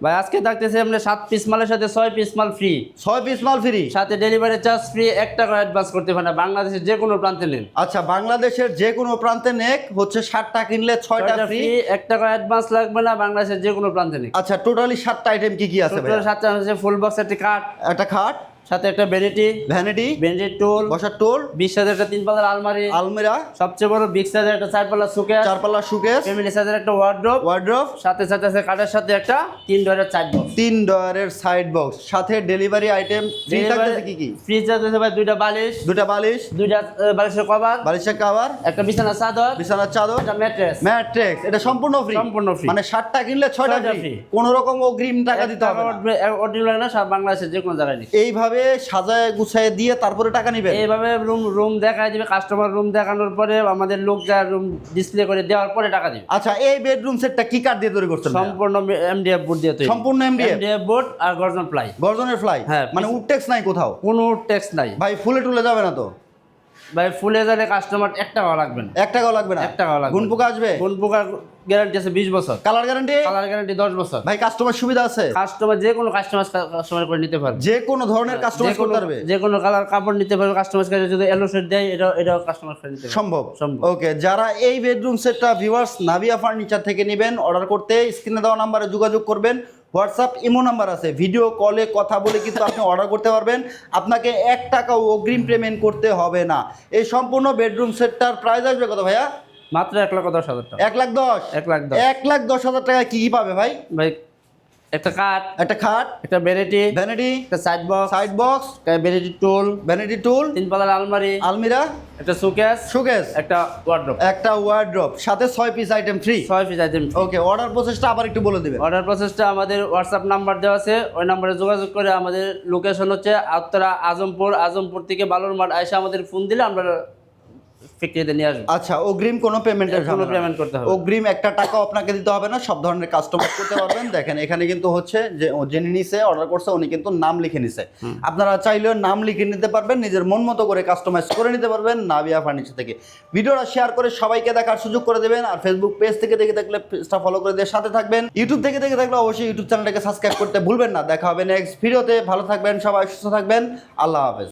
ভাই আজকে থাকতেছে আপনি সাত পিস মালের সাথে ছয় পিস মাল ফ্রি ছয় পিস মাল ফ্রি সাথে ডেলিভারি চার্জ ফ্রি এক টাকা অ্যাডভান্স করতে পারেন বাংলাদেশের যে কোনো প্রান্তে নেন। আচ্ছা বাংলাদেশের যে কোনো প্রান্তে নেক হচ্ছে ষাটটা কিনলে ছয়টা ফ্রি এক টাকা অ্যাডভান্স লাগবে না বাংলাদেশের যে কোনো প্রান্তে নেই আচ্ছা টোটালি সাতটা আইটেম কি কি আছে টোটাল সাতটা হচ্ছে ফুল বক্স একটি কাঠ একটা খাট সাথে একটা ভ্যানিটি ভ্যানিটি ভ্যানিটি টুল বসার টোল বিশ হাজার একটা তিন পাল্লার আলমারি আলমিরা সবচেয়ে বড় বিগ সাইজের একটা চার পাল্লা সুকেস চারপাল্লা সুকেস ফ্যামিলি সাইজের একটা ওয়ার্ড্রোপ ওয়ার্ড্রপ সাথে সাথে আছে কাঠের সাথে একটা তিন ডয়ারের চার বক্স তিন ডয়ারের সাইড বক্স সাথে ডেলিভারি আইটেম ফ্রি থাকতেছে কি কি? ফ্রিজ আছে ভাই দুইটা বালিশ দুইটা বালিশ দুইটা বালিশের কভার বালিশের কভার একটা বিছানা চাদর বিছানার চাদর একটা ম্যাট্রেস ম্যাট্রেক্স এটা সম্পূর্ণ ফ্রি সম্পূর্ণ ফ্রি মানে ষাটটা কিনলে ছয়টা ছয়টা ফ্রি। কোন রকম অগ্রিম টাকা দিতে হবে না। লাগে না সব বাংলাদেশের যে কোনো জায়গায় নিই এইভাবে সাজায় গুছায় দিয়ে তারপরে টাকা নিবে এইভাবে রুম রুম দেখায় দিবে কাস্টমার রুম দেখানোর পরে আমাদের লোক যা রুম ডিসপ্লে করে দেওয়ার পরে টাকা দিবে। আচ্ছা এই বেডরুম সেটটা কি কাঠ দিয়ে তৈরি করছেন? সম্পূর্ণ এমডিএফ বোর্ড দিয়ে তৈরি। সম্পূর্ণ এমডিএফ এমডিএফ বোর্ড আর গর্জন প্লাই গর্জনের ফ্লাই হ্যাঁ, মানে উড ট্যাক্স নাই কোথাও? কোনো ট্যাক্স নাই। ভাই ফুলে টুলে যাবে না তো? ভাই ফুলে গেলে কাস্টমার এক টাকাও লাগবে না। এক টাকাও লাগবে না? এক টাকাও লাগবে গুণ পোকা আসবে? কোন প্রকার গ্যারান্টি আছে বিশ বছর। কালার গ্যারান্টি কালার গ্যারান্টি দশ বছর। ভাই কাস্টমার সুবিধা আছে? কাস্টমার যে কোনো কাস্টমার কাস্টমার করে নিতে পারবে। যে কোনো ধরনের কাস্টমার যে কোনো- করতে পারবে? যে কোনো কালার কাপড় নিতে পারবে কাস্টমার কাছে যদি এলো সেট দেয় এটা এটাও কাস্টমার করে নিতে সম্ভব। সম্ভব। ওকে যারা এই বেডরুম সেটটা ভিউয়ার্স নাভিয়া ফার্নিচার থেকে নেবেন অর্ডার করতে স্ক্রিনে দেওয়া নাম্বারে যোগাযোগ করবেন। হোয়াটসঅ্যাপ ইমো নাম্বার আছে। ভিডিও কলে কথা বলে কিন্তু আপনি অর্ডার করতে পারবেন। আপনাকে এক টাকাও অগ্রিম পেমেন্ট করতে হবে না। এই সম্পূর্ণ বেডরুম সেটটার প্রাইস আসবে কত ভাইয়া? মাত্র এক লাখ দশ হাজার টাকা। এক লাখ দশ? এক লাখ দশ। এক লাখ দশ হাজার টাকা কী কী পাবে ভাই? ভাই একটা কাঠ একটা খাট একটা বেরেটি ভ্যানিটি একটা সাইড বক্স সাইড বক্স একটা বেরেটি টুল ভ্যানিটি টুল তিন পাতার আলমারি আলমিরা একটা সুকেস শোকেস একটা ওয়ার্ড্রপ একটা ওয়ার্ড্রপ সাথে ছয় পিস আইটেম ফ্রি ছয় পিস আইটেম ওকে অর্ডার প্রসেসটা আবার একটু বলে দিবেন। অর্ডার প্রসেসটা আমাদের হোয়াটসঅ্যাপ নাম্বার দেওয়া আছে ওই নাম্বারে যোগাযোগ করে আমাদের লোকেশন হচ্ছে আত্মরা আজমপুর আজমপুর থেকে বালুর মাঠ এসে আমাদের ফোন দিলে আমরা ফ্যাক্টরিতে নিয়ে আসব। আচ্ছা অগ্রিম কোনো পেমেন্টের কোনো পেমেন্ট করতে হবে অগ্রিম একটা টাকাও আপনাকে দিতে হবে না সব ধরনের কাস্টমার করতে পারবেন। দেখেন এখানে কিন্তু হচ্ছে যে যিনি নিছে অর্ডার করছে উনি কিন্তু নাম লিখে নিছে। আপনারা চাইলেও নাম লিখে নিতে পারবেন নিজের মন মতো করে কাস্টমাইজ করে নিতে পারবেন নাবিয়া ফার্নিচার থেকে। ভিডিওটা শেয়ার করে সবাইকে দেখার সুযোগ করে দেবেন আর ফেসবুক পেজ থেকে দেখে থাকলে পেজটা ফলো করে দিয়ে সাথে থাকবেন। ইউটিউব থেকে দেখে থাকলে অবশ্যই ইউটিউব চ্যানেলটাকে সাবস্ক্রাইব করতে ভুলবেন না। দেখা হবে নেক্সট ভিডিওতে ভালো থাকবেন সবাই সুস্থ থাকবেন। আল্লাহ হাফেজ।